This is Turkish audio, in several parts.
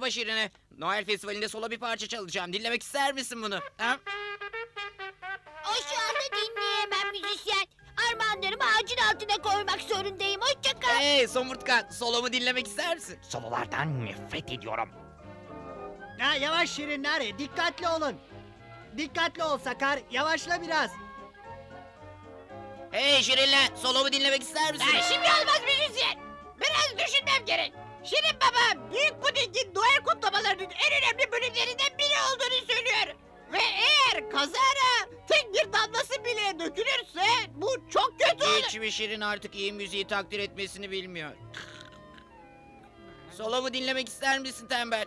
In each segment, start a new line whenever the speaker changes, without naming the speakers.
Merhaba Şirine. Noel Festivali'nde solo bir parça çalacağım. Dinlemek ister misin bunu? Ha?
O şu anda dinleyemem müzisyen. Armağanlarımı ağacın altına koymak zorundayım. Hoşça kal.
Hey Somurtkan, solomu dinlemek ister misin?
Sololardan nefret ediyorum.
Ha, yavaş Şirinler, dikkatli olun. Dikkatli ol Sakar, yavaşla biraz.
Hey Şirinle, solomu dinlemek ister misin?
şimdi olmaz müzisyen. Biraz düşünmem gerek. Şirin baba Büyük Puding'in Noel kutlamalarının en önemli bölümlerinden biri olduğunu söylüyor. Ve eğer kazara tek bir damlası bile dökülürse bu çok kötü olur.
Hiçbir Şirin artık iyi müziği takdir etmesini bilmiyor. Solomu dinlemek ister misin tembel?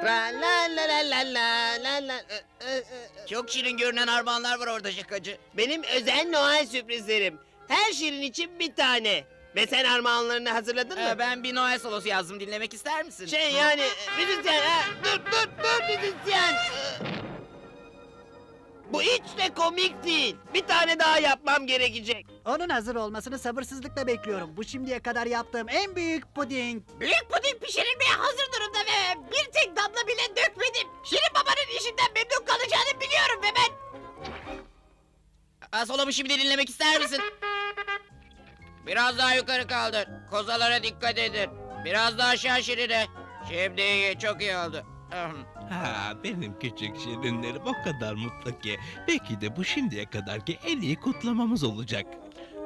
Tra la la la la la la la.
Çok şirin görünen armağanlar var orada şakacı.
Benim özel Noel sürprizlerim. Her şirin için bir tane. Ve sen armağanlarını hazırladın mı?
Ee, ben bir Noel solosu yazdım. Dinlemek ister misin?
Şey yani müzisyen ha. Dur dur dur müzisyen. Bu hiç de komik değil. Bir tane daha yapmam gerekecek.
Onun hazır olmasını sabırsızlıkla bekliyorum. Bu şimdiye kadar yaptığım en büyük puding.
Büyük puding pişirilmeye hazır durumda ve bir tek damla bile dökmedim. Şirin babanın işinden memnun kalacağını biliyorum ve ben...
Ha, solomu şimdi dinlemek ister misin? Biraz daha yukarı kaldır. Kozalara dikkat edin. Biraz daha aşağı şirine. Şimdi iyi, çok iyi oldu. Ahem.
Ha, benim küçük şirinlerim o kadar mutlu ki. Belki de bu şimdiye kadarki en iyi kutlamamız olacak.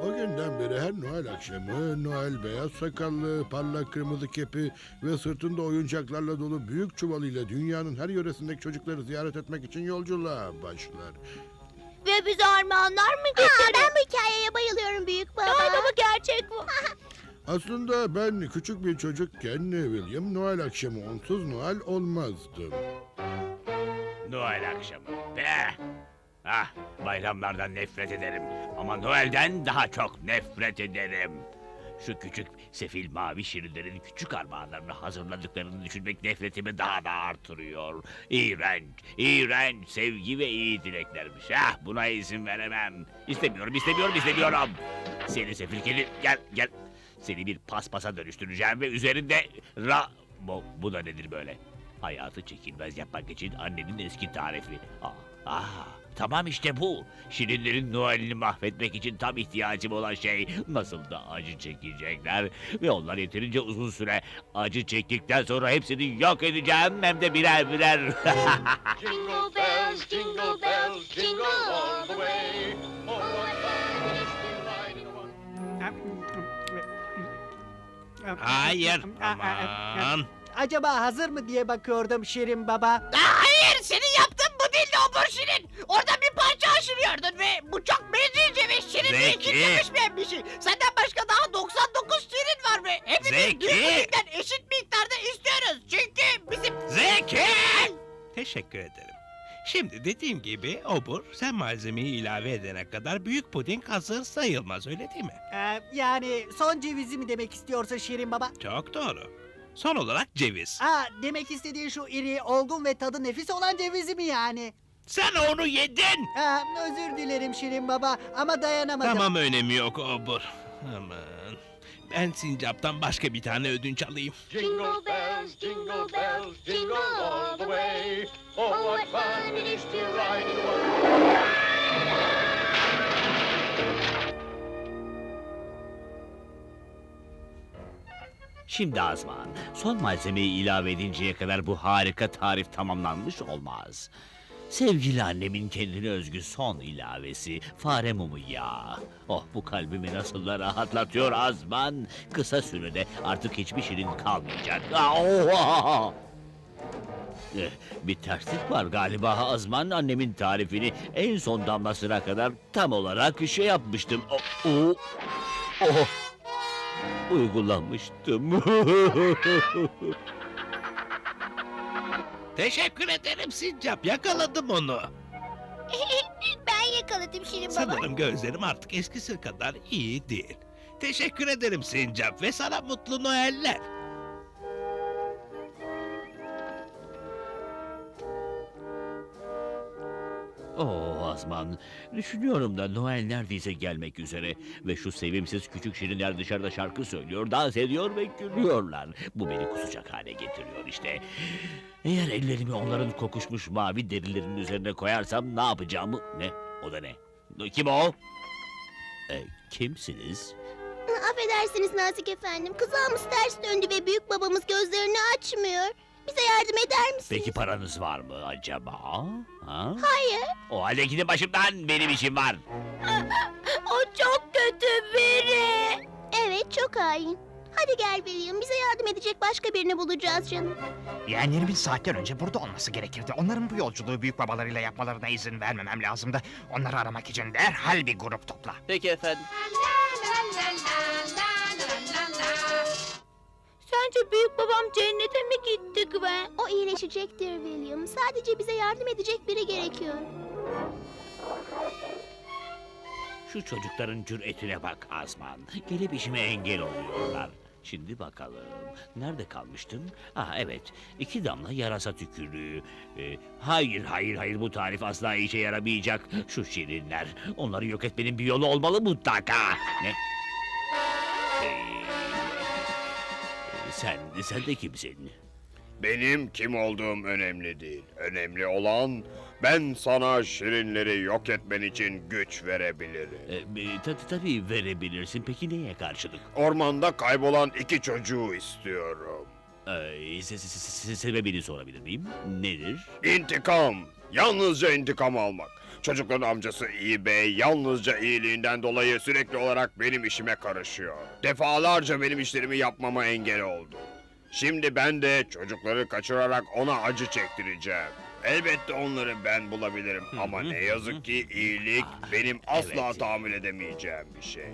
O günden beri her Noel akşamı Noel beyaz sakallı, parlak kırmızı kepi ve sırtında oyuncaklarla dolu büyük çuvalıyla dünyanın her yöresindeki çocukları ziyaret etmek için yolculuğa başlar.
Ve bize armağanlar mı getirdin? ben bu hikayeye bayılıyorum büyük baba. Galiba bu gerçek bu.
Aslında ben küçük bir çocukken William Noel akşamı onsuz Noel olmazdım.
Noel akşamı. Be! Ah, bayramlardan nefret ederim. Ama Noel'den daha çok nefret ederim. Şu küçük sefil mavi şirinlerin küçük armağanlarını hazırladıklarını düşünmek nefretimi daha da artırıyor. İğrenç, iğrenç sevgi ve iyi dileklermiş. Ah, buna izin veremem. İstemiyorum, istemiyorum, istemiyorum. Seni sefil kedi, gel, gel. Seni bir paspasa dönüştüreceğim ve üzerinde ra... Bu, bu da nedir böyle? Hayatı çekilmez yapmak için annenin eski tarifi. Ah, ah, tamam işte bu. Şirinlerin Noel'ini mahvetmek için tam ihtiyacım olan şey. Nasıl da acı çekecekler. Ve onlar yeterince uzun süre acı çektikten sonra hepsini yok edeceğim. Hem de birer birer.
Jingle bells, jingle bells, jingle all the way.
Hayır, aman.
Acaba hazır mı diye bakıyordum Şirin baba.
Hayır senin yaptığın bu değil de o bu Şirin. Orada bir parça aşırıyordun ve bu çok bencilce ve Şirinliği
Zeki.
için yakışmayan bir şey. Senden başka daha 99 Şirin var ve hepimiz
Zeki.
eşit miktarda istiyoruz. Çünkü bizim...
Zeki!
Teşekkür ederim. Şimdi dediğim gibi obur sen malzemeyi ilave edene kadar büyük puding hazır sayılmaz öyle değil mi?
Ee, yani son cevizi mi demek istiyorsa Şirin baba?
Çok doğru. Son olarak ceviz.
Aa, demek istediğin şu iri, olgun ve tadı nefis olan cevizi mi yani?
Sen onu yedin.
Aa, özür dilerim Şirin baba ama dayanamadım.
Tamam önemi yok obur. Aman. Ben sincaptan başka bir tane ödünç alayım.
Jingle bells, jingle bells, jingle all the way. Oh, what fun it is to ride in one.
Şimdi Azman, son malzemeyi ilave edinceye kadar bu harika tarif tamamlanmış olmaz. Sevgili annemin kendine özgü son ilavesi fare mumu yağı. Oh bu kalbimi nasıl da rahatlatıyor Azman. Kısa sürede artık hiçbir şirin kalmayacak. Ah, oh! Eh, Bir terslik var galiba Azman annemin tarifini en son damlasına kadar tam olarak şey yapmıştım. Oh, oh, oh. Uygulamıştım.
Teşekkür ederim sincap yakaladım onu.
ben yakaladım Şirin baba.
Sanırım gözlerim artık eskisi kadar iyi değil. Teşekkür ederim sincap ve sana mutlu Noeller.
Oo Azman, düşünüyorum da Noel neredeyse gelmek üzere ve şu sevimsiz küçük şirinler dışarıda şarkı söylüyor, dans ediyor ve gülüyorlar. Bu beni kusacak hale getiriyor işte. Eğer ellerimi onların kokuşmuş mavi derilerinin üzerine koyarsam ne yapacağımı... Ne? O da ne? Kim o? E, kimsiniz?
Affedersiniz Nazik efendim. Kızağımız ters döndü ve büyük babamız gözlerini açmıyor. Bize yardım eder misiniz?
Peki paranız var mı acaba? Ha?
Hayır.
O halde gidin başımdan, benim işim var.
O çok kötü biri. Evet çok hain. Hadi gel William bize yardım edecek başka birini bulacağız canım.
Yeğenlerimin saatler önce burada olması gerekirdi. Onların bu yolculuğu büyük babalarıyla yapmalarına izin vermemem lazımdı. Onları aramak için derhal bir grup topla.
Peki efendim.
Sence büyük babam cennete mi gitti Gwen? O iyileşecektir William. Sadece bize yardım edecek biri gerekiyor.
Şu çocukların cüretine bak Azman. Gelip işime engel oluyorlar. Şimdi bakalım. Nerede kalmıştım? Ah evet. iki damla yarasa tükürüğü. Ee, hayır hayır hayır bu tarif asla işe yaramayacak. Şu şirinler. Onları yok etmenin bir yolu olmalı mutlaka. Ne? Sen, sen de kimsin?
Benim kim olduğum önemli değil. Önemli olan ben sana şirinleri yok etmen için güç verebilirim.
Ee, tabii tabii verebilirsin. Peki neye karşılık?
Ormanda kaybolan iki çocuğu istiyorum.
Ee, se- se- se- sebebini sorabilir miyim? Nedir?
İntikam. Yalnızca intikam almak. Çocukların amcası iyi bey yalnızca iyiliğinden dolayı sürekli olarak benim işime karışıyor. Defalarca benim işlerimi yapmama engel oldu. Şimdi ben de çocukları kaçırarak ona acı çektireceğim. Elbette onları ben bulabilirim ama ne yazık ki iyilik
Ah,
benim asla tahammül edemeyeceğim bir şey.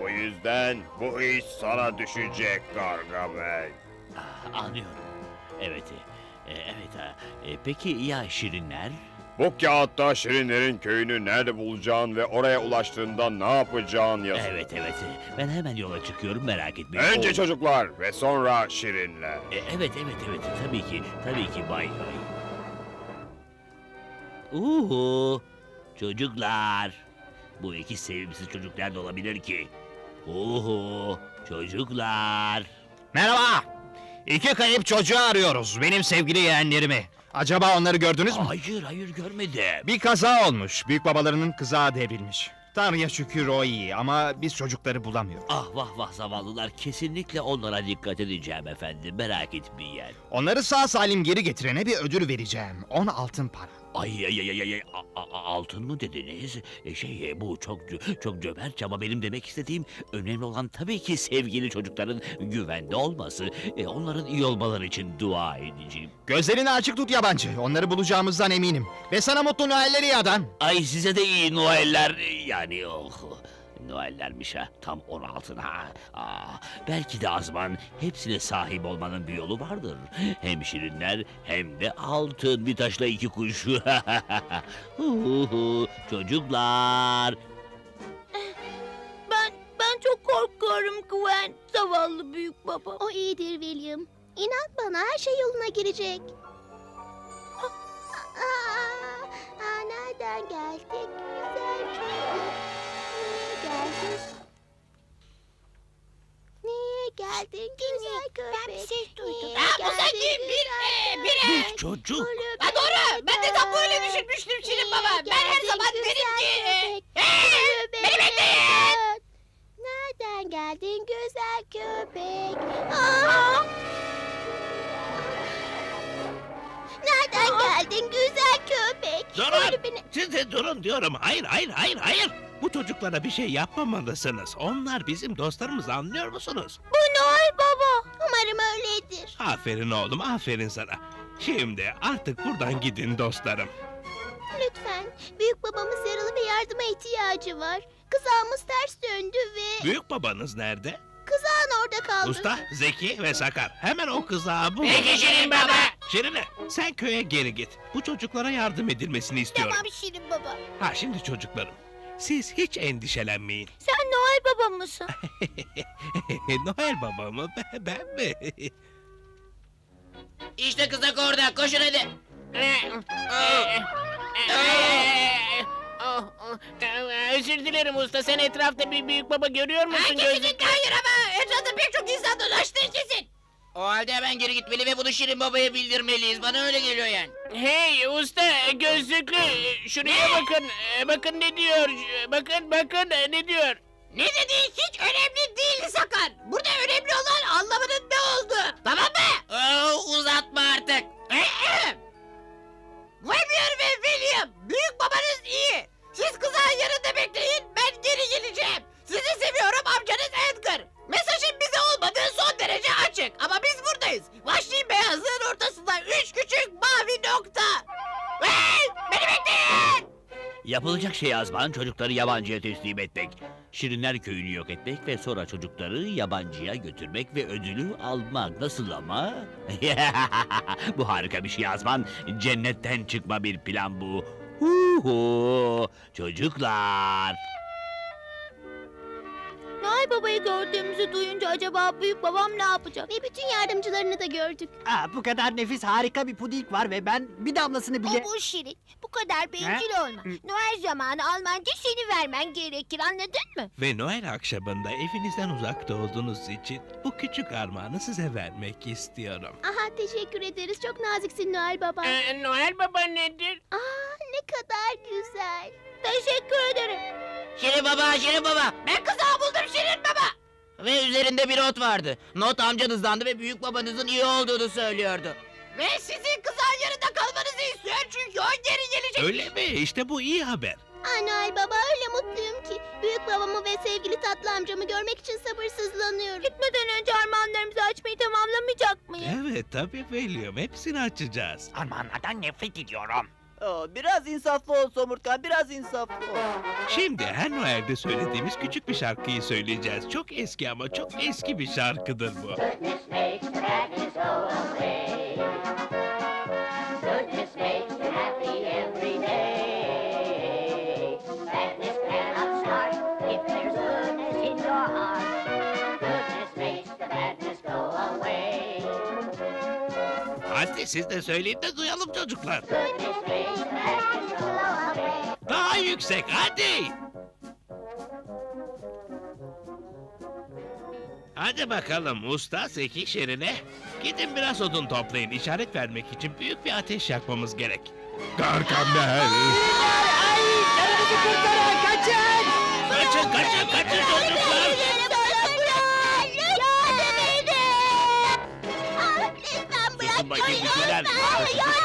Bu yüzden bu iş sana düşecek Gargamel.
Ah, anlıyorum. Evet. e, evet. ha. E, peki ya şirinler?
Bu kağıtta Şirinlerin köyünü nerede bulacağın ve oraya ulaştığında ne yapacağın yazılı.
Evet evet. Ben hemen yola çıkıyorum merak etmeyin.
Önce
O-
çocuklar ve sonra Şirinler.
E, evet evet evet. Tabii ki. Tabii ki bay bay. Uhu. Çocuklar. Bu iki sevimsiz çocuk nerede olabilir ki? Uhu. Çocuklar.
Merhaba. İki kayıp çocuğu arıyoruz. Benim sevgili yeğenlerimi. Acaba onları gördünüz mü?
Hayır hayır görmedim.
Bir kaza olmuş. Büyük babalarının kızağı devrilmiş. Tanrı'ya şükür o iyi ama biz çocukları bulamıyoruz.
Ah vah vah zavallılar kesinlikle onlara dikkat edeceğim efendim merak etmeyin.
Onları sağ salim geri getirene bir ödül vereceğim. On altın para.
Ay ay ay ay ay a- a- a- altın mı dediniz? E, şey e, bu çok cö- çok cömertçe ama benim demek istediğim önemli olan tabii ki sevgili çocukların güvende olması. E, onların iyi olmaları için dua edeceğim.
Gözlerini açık tut yabancı. Onları bulacağımızdan eminim. Ve sana mutlu Noel'ler iyi adam.
Ay size de iyi Noeller yani oh. Noellermiş ha tam 16 ha. Aa, belki de Azman hepsine sahip olmanın bir yolu vardır. Hem şirinler hem de altın bir taşla iki kuş. Huhu, Çocuklar
Ben ben çok korkuyorum Gwen. Zavallı büyük baba. O iyidir William. İnan bana her şey yoluna girecek. Aa, aa, aa, nereden geldik güzel çocuk? Niye geldin? Niye geldin güzel köpek? Ben bir ses duydum.
Ha, bu bir, e, bir, e,
Çocuk.
Ha doğru. Ben de tam böyle düşünmüştüm Şirin Baba. Ben her zaman derim ki... e, Hey! Beni bekleyin!
Nereden geldin güzel köpek? Aa! Nereden geldin güzel köpek?
Durun!
Beni.
Siz de durun diyorum. Hayır, hayır, hayır, hayır. Bu çocuklara bir şey yapmamalısınız. Onlar bizim dostlarımız anlıyor musunuz?
Bu Noel Baba. Umarım öyledir.
Aferin oğlum, aferin sana. Şimdi artık buradan gidin dostlarım.
Lütfen. Büyük babamız yaralı ve yardıma ihtiyacı var. Kızağımız ters döndü ve
Büyük babanız nerede?
kızağın orada kaldı.
Usta, Zeki ve Sakar. Hemen o kızağı bulun.
Peki Şirin Baba.
Şirine, sen köye geri git. Bu çocuklara yardım edilmesini istiyorum.
Tamam Şirin Baba.
Ha şimdi çocuklarım. Siz hiç endişelenmeyin.
Sen Noel Baba mısın?
Noel Baba mı? Ben, ben mi?
İşte kızak orada koşun hadi.
Ee, Özür dilerim usta. Sen etrafta bir büyük baba görüyor musun?
Ha, kesinlikle hayır ama etrafta pek çok insan dolaştığı kesin.
O halde hemen geri gitmeli ve bunu Şirin Baba'ya bildirmeliyiz. Bana öyle geliyor yani.
Hey usta gözlüklü şuraya bakın. Ee, Bakın ne diyor. Bakın bakın e, ne diyor.
Ne dediğin hiç önemli değil Sakar. Burada önemli olan anlamının ne olduğu. Tamam mı?
Oo, uzatma artık.
Webber ve William, büyük babanız iyi. Siz kızağın yanında bekleyin, ben geri geleceğim. Sizi seviyorum amcanız Edgar. Mesajın bize olmadığı son derece açık. Ama biz buradayız. Vahşi beyazlığın ortasında üç küçük mavi nokta. Hey, beni bekleyin.
Yapılacak şey Azman çocukları yabancıya teslim etmek. Şirinler köyünü yok etmek ve sonra çocukları yabancıya götürmek ve ödülü almak. Nasıl ama? bu harika bir şey Azman. Cennetten çıkma bir plan bu. Huhu. Çocuklar.
Noel Baba'yı gördüğümüzü duyunca acaba büyük babam ne yapacak? Ve bütün yardımcılarını da gördük.
Aa, bu kadar nefis harika bir puding var ve ben bir damlasını bile...
O bu şirin. Bu kadar bencil olma. Noel zamanı Almanca seni vermen gerekir anladın mı?
Ve Noel akşamında evinizden uzakta olduğunuz için bu küçük armağanı size vermek istiyorum.
Aha teşekkür ederiz. Çok naziksin Noel Baba.
Ee, Noel baba nedir?
Aa ne kadar güzel. Teşekkür ederim.
Şirin Baba, Şirin Baba.
Ben kızağı buldum Şirin baba.
Ve üzerinde bir not vardı. Not amcanızdandı ve büyük babanızın iyi olduğunu söylüyordu.
Ve sizin kızağın yanında kalmanızı istiyor çünkü o geri gelecek.
Öyle mi? İşte bu iyi haber.
Aa Noel Baba öyle mutluyum ki. Büyük babamı ve sevgili tatlı amcamı görmek için sabırsızlanıyorum. Gitmeden önce armağanlarımızı açmayı tamamlamayacak mıyız?
Evet tabii William. Hepsini açacağız.
Armağanlardan nefret ediyorum.
Biraz insaflı ol Somurtkan, biraz insaflı ol.
Şimdi her Noel'de söylediğimiz küçük bir şarkıyı söyleyeceğiz. Çok eski ama çok eski bir şarkıdır bu.
Goodness makes the madness go away.
Hadi siz de söyleyin de duyalım çocuklar. Daha yüksek hadi. Hadi bakalım usta Zeki Şirin'e. Gidin biraz odun toplayın. İşaret vermek için büyük bir ateş yakmamız gerek. Gargamel.
Kaçın
kaçın kaçın çocuklar.
Yardım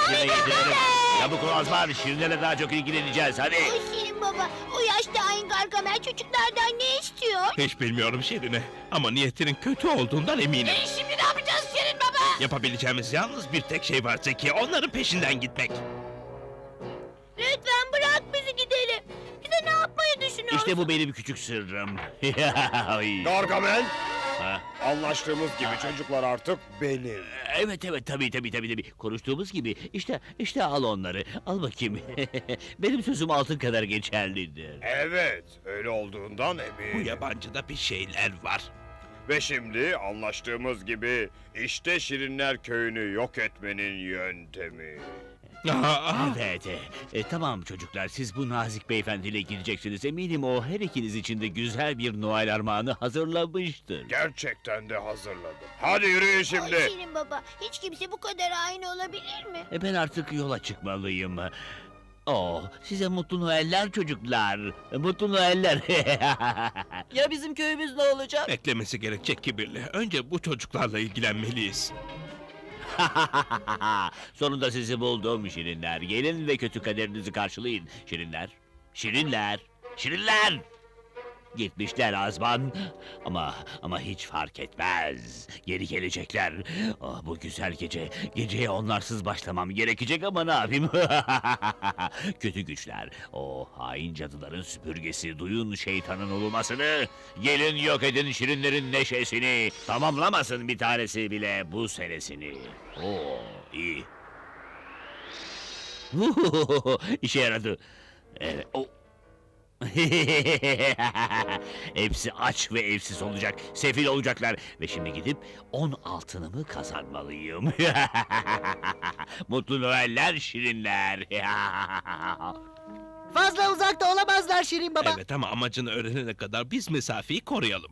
yine
edin.
geceleri. Çabuk ol Azman. Şirinlerle daha çok ilgileneceğiz hadi.
O Şirin baba, o yaşta Ayın Gargamel çocuklardan ne istiyor?
Hiç bilmiyorum Şirin'e ama niyetinin kötü olduğundan eminim.
E şimdi ne yapacağız Şirin baba?
Yapabileceğimiz yalnız bir tek şey var Zeki. Onların peşinden gitmek.
Lütfen bırak bizi gidelim. Bize ne yapmayı düşünüyorsun?
İşte bu benim küçük sırrım. Ay.
Gargamel,
Ha?
anlaştığımız gibi çocuklar artık benim.
Evet evet tabii tabii tabii tabii. Konuştuğumuz gibi işte işte al onları. Al bakayım. Benim sözüm altın kadar geçerlidir.
Evet, öyle olduğundan
Bu
eminim.
yabancıda bir şeyler var.
Ve şimdi anlaştığımız gibi işte Şirinler Köyü'nü yok etmenin yöntemi.
Aa,
Evet. e, e, tamam çocuklar siz bu nazik beyefendiyle gideceksiniz. Eminim o her ikiniz için de güzel bir Noel armağanı hazırlamıştır.
Gerçekten de hazırladım. Hadi yürüyün
Ay
şimdi.
Şirin baba, hiç kimse bu kadar aynı olabilir mi?
E, ben artık yola çıkmalıyım. Oh, size mutlu Noeller çocuklar. Mutlu Noeller.
Ya bizim köyümüz ne olacak?
Beklemesi gerekecek kibirli. Önce bu çocuklarla ilgilenmeliyiz.
Sonunda sizi buldum Şirinler. Gelin ve kötü kaderinizi karşılayın. Şirinler, Şirinler, Şirinler! Gitmişler Azman. Ama ama hiç fark etmez. Geri gelecekler. Ah, bu güzel gece. Geceye onlarsız başlamam gerekecek ama ne yapayım? Kötü güçler. O hain cadıların süpürgesi. Duyun şeytanın ulumasını. Gelin yok edin şirinlerin neşesini. Tamamlamasın bir tanesi bile bu senesini. Oo iyi. İşe yaradı. Evet. O. Hepsi aç ve evsiz olacak, sefil olacaklar ve şimdi gidip on altınımı kazanmalıyım. Mutlu Noeller, şirinler.
Fazla uzakta olamazlar Şirin Baba.
Evet ama amacını öğrenene kadar biz mesafeyi koruyalım.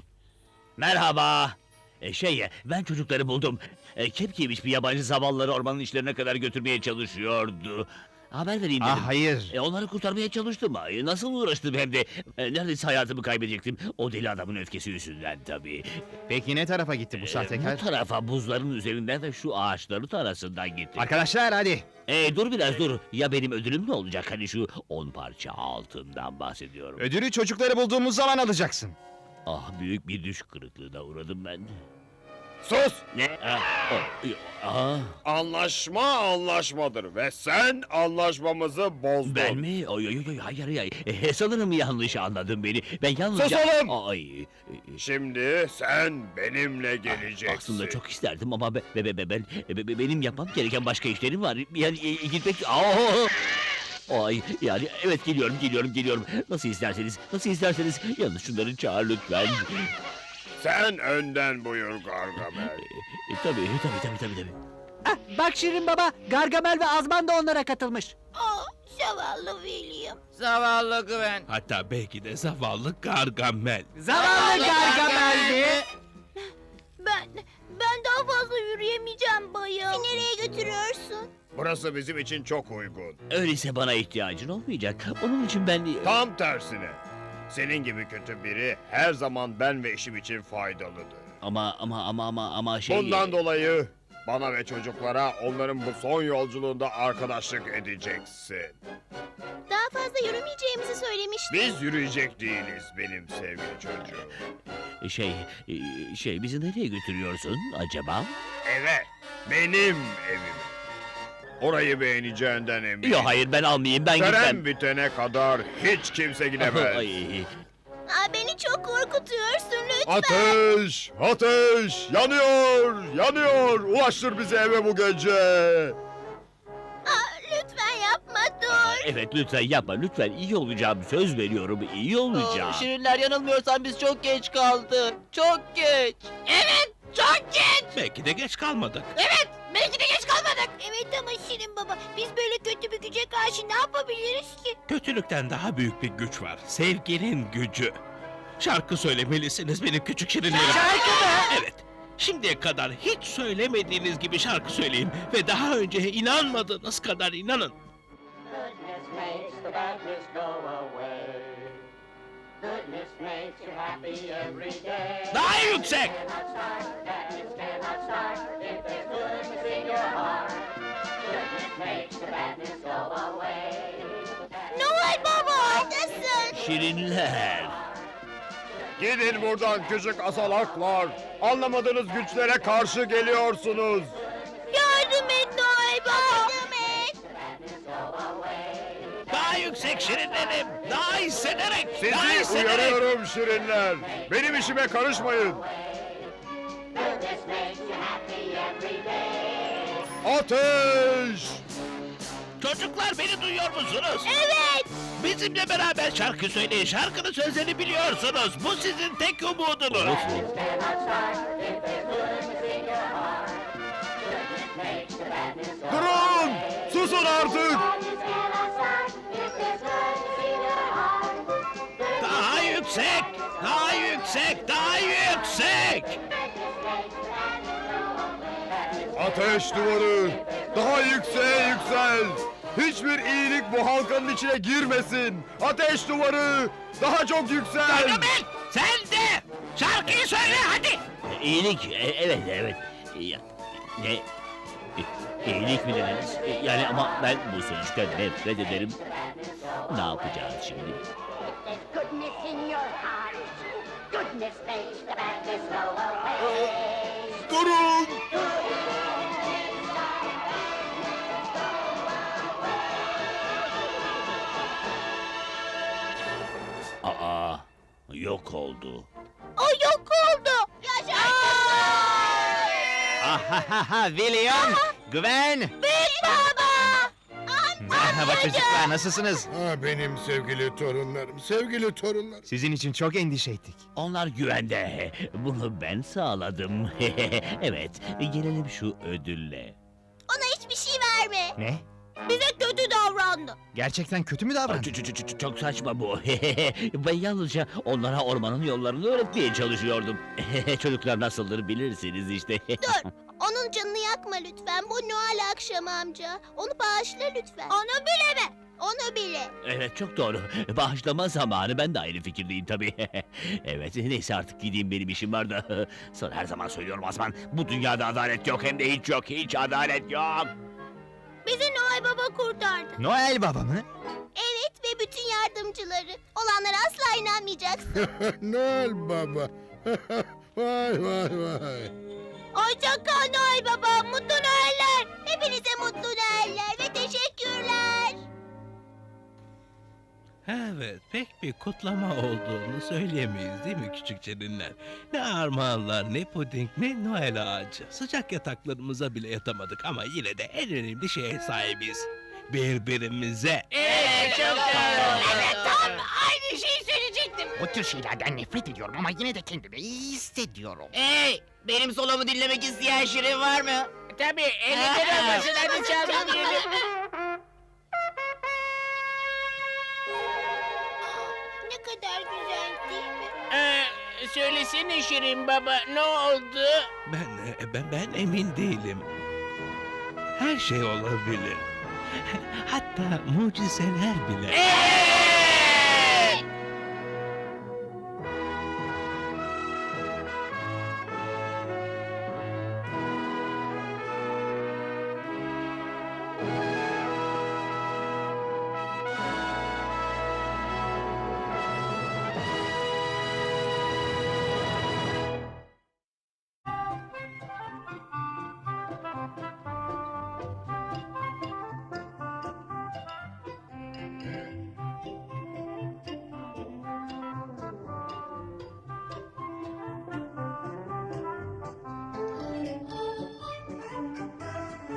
Merhaba. E, şey, e, ben çocukları buldum. E, kep giymiş bir yabancı zavallıları ormanın içlerine kadar götürmeye çalışıyordu. Haber vereyim dedim.
Ah hayır.
E, onları kurtarmaya çalıştım. Nasıl uğraştım hem de. E, neredeyse hayatımı kaybedecektim. O deli adamın öfkesi yüzünden tabii.
Peki ne tarafa gitti bu
E,
sahtekar?
bu tarafa buzların üzerinden ve şu ağaçların arasından gitti.
Arkadaşlar hadi.
E, dur biraz dur. Ya benim ödülüm ne olacak? Hani şu on parça altından bahsediyorum.
Ödülü çocukları bulduğumuz zaman alacaksın.
ah büyük bir düş kırıklığına uğradım ben.
Sus!
Ne? Ah, oh, ah,
Anlaşma anlaşmadır ve sen anlaşmamızı bozdun.
ben mi? Oy, oy, oy, hayır hayır. E, sanırım yanlış anladın beni. Ben yalnızca...
Susalım!
Ay, e,
Şimdi sen benimle geleceksin.
aslında çok isterdim ama be, be, be, be- ben, be- be- benim yapmam gereken başka işlerim var. Yani e, gitmek... Aa! Ay yani evet geliyorum geliyorum geliyorum. Nasıl isterseniz nasıl isterseniz yalnız şunları çağır lütfen.
Sen önden buyur Gargamel.
E, tabii tabii tabii tabii. tabii.
Ah, bak Şirin Baba, Gargamel ve Azman da onlara katılmış.
Oh, zavallı William.
Zavallı Gwen.
Hatta belki de zavallı Gargamel.
Zavallı Gargamel mi?
Ben, ben daha fazla yürüyemeyeceğim bayım. Beni nereye götürüyorsun?
Burası bizim için çok uygun.
Öyleyse bana ihtiyacın olmayacak. Onun için ben...
Tam tersine. Senin gibi kötü biri her zaman ben ve işim için faydalıdır.
Ama ama ama ama ama şey...
Bundan dolayı bana ve çocuklara onların bu son yolculuğunda arkadaşlık edeceksin.
Daha fazla yürümeyeceğimizi söylemiştin.
Biz yürüyecek değiliz benim sevgili çocuğum.
Şey, e, şey bizi nereye götürüyorsun acaba?
Eve, benim evime. Orayı beğeneceğinden eminim.
Yok hayır ben almayayım ben
Tören
gitmem.
bitene kadar hiç kimse gidemez.
Ay,
Aa, beni çok korkutuyorsun lütfen.
Ateş! Ateş! Yanıyor! Yanıyor! Ulaştır bizi eve bu gece!
Aa, lütfen yapma dur.
evet lütfen yapma lütfen iyi olacağım söz veriyorum iyi olacağım.
Şirinler yanılmıyorsam biz çok geç kaldık. Çok geç.
Evet çok geç.
Belki de geç kalmadık.
Evet belki de geç kalmadık.
Evet ama Şirin Baba, biz böyle kötü bir güce karşı ne yapabiliriz ki?
Kötülükten daha büyük bir güç var. Sevginin gücü. Şarkı söylemelisiniz benim küçük şirinlerim.
Şarkı mı?
Evet. Şimdiye kadar hiç söylemediğiniz gibi şarkı söyleyin. Ve daha önce inanmadığınız kadar inanın.
Goodness makes the badness go away. Goodness makes you happy every day.
Daha yüksek.
Cannot start, badness cannot start if there's goodness in your heart. Goodness makes the badness go away.
Noel Baba! Oradasın.
Şirinler.
Gidin buradan küçük asalaklar! Anlamadığınız güçlere karşı geliyorsunuz!
Yüksek şirinlerim. Daha hissederek. daha
Sizi
hissederek.
uyarıyorum şirinler! Benim işime karışmayın!
Goodness makes you happy every day.
Ateş!
Çocuklar beni duyuyor musunuz?
Evet.
Bizimle beraber şarkı söyleyin. Şarkının sözlerini biliyorsunuz. Bu sizin tek umudunuz.
Start if
yüksek. Daha yüksek. Daha yüksek.
Ateş duvarı! Daha yükseğe yüksel! Hiçbir iyilik bu halkanın içine girmesin! Ateş duvarı! Daha çok yüksel!
Gargamel sen de. Şarkıyı söyle hadi.
İyilik e, evet evet. Ya, Ne? İyilik mi dediniz? Yani ama ben bu sözcükten nefret ederim. Ne yapacağız şimdi?
Goodness in your heart. Goodness makes the badness go away.
Durun!
Aa, yok oldu.
O yok oldu. Yaşasın.
Ahahaha William, Gwen. Merhaba çocuklar nasılsınız?
Ha benim sevgili torunlarım, sevgili torunlar.
Sizin için çok endişe ettik.
Onlar güvende. Bunu ben sağladım. evet, gelelim şu ödülle.
Ona hiçbir şey verme.
Ne?
Bize kötü davrandı.
Gerçekten kötü mü davrandı?
Ç- ç- ç- ç- Çok saçma bu. ben yalnızca onlara ormanın yollarını öğretmeye çalışıyordum. Çocuklar nasıldır bilirsiniz işte.
Dur. Onun canını yakma lütfen. Bu Noel akşamı amca. Onu bağışla lütfen. Onu bile mi? Onu bile.
evet çok doğru. Bağışlama zamanı ben de aynı fikirdeyim tabii. evet neyse artık gideyim benim işim var da. Sana her zaman söylüyorum Azman. Bu dünyada adalet yok hem de hiç yok. Hiç adalet yok.
Bizi Noel Baba kurtardı.
Noel Baba mı?
Evet ve bütün yardımcıları. Olanlara asla inanmayacaksın.
Noel Baba. vay vay vay.
Hoşça kal Noel Baba. Mutlu Noeller. Hepinize mutlu Noeller ve teşekkürler.
Evet, pek bir kutlama olduğunu söyleyemeyiz değil mi küçük şirinler? Ne armağanlar, ne puding, ne Noel ağacı. Sıcak yataklarımıza bile yatamadık ama yine de en önemli şeye sahibiz. Birbirimize.
Evet çok doğru.
Evet tam aynı şeyi söyleyecektim.
O tür şeylerden nefret ediyorum ama yine de kendimi iyi hissediyorum.
Hey, benim solomu dinlemek isteyen Şirin var mı?
Tabii elinde olmasın hadi çal dinleyelim.
Ne kadar güzel değil mi?
Ee, söylesene Şirin baba ne oldu?
Ben, ben, ben emin değilim. Her şey olabilir. Hatta mucizeler bile.
Ee,